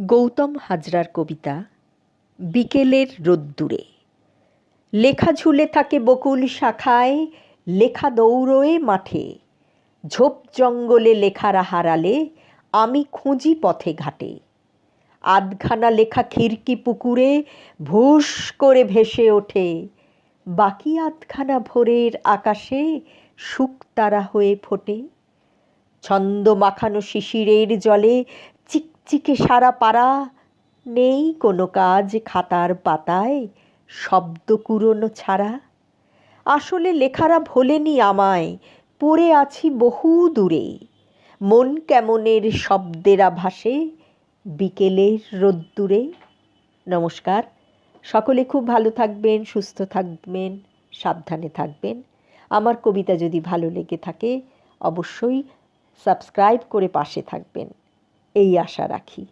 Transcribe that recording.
গৌতম হাজরার কবিতা, বিকেলের রোদ্দুরে। লেখা ঝুলে থাকে বকুল শাখায়, লেখা দৌড়োয় মাঠে। ঝোপ জঙ্গলে লেখারা হারালে আমি খুঁজি পথে ঘাটে। আধখানা লেখা খিড়কি পুকুরে, ভুস করে ভেসে ওঠে। বাকি আধখানা ভোরের আকাশে, শুকতারা হয়ে ফোটে। ছন্দ মাখানো শিশিরের জলে চিকচিকে সারা পাড়া। নেই কোনো কাজ খাতার পাতায়, শব্দ কুড়োনো ছাড়া। আসলে লেখারা ভোলেনি আমায়, পড়ে আছি বহু দূরে। মন কেমনের শব্দেরা ভাসে বিকেলের রোদ্দুরে। নমস্কার, সকলে খুব ভালো থাকবেন, সুস্থ থাকবেন, সাবধানে থাকবেন। আমার কবিতা যদি ভালো লেগে থাকে, অবশ্যই সাবস্ক্রাইব করে পাশে থাকবেন। এই আশা রাখি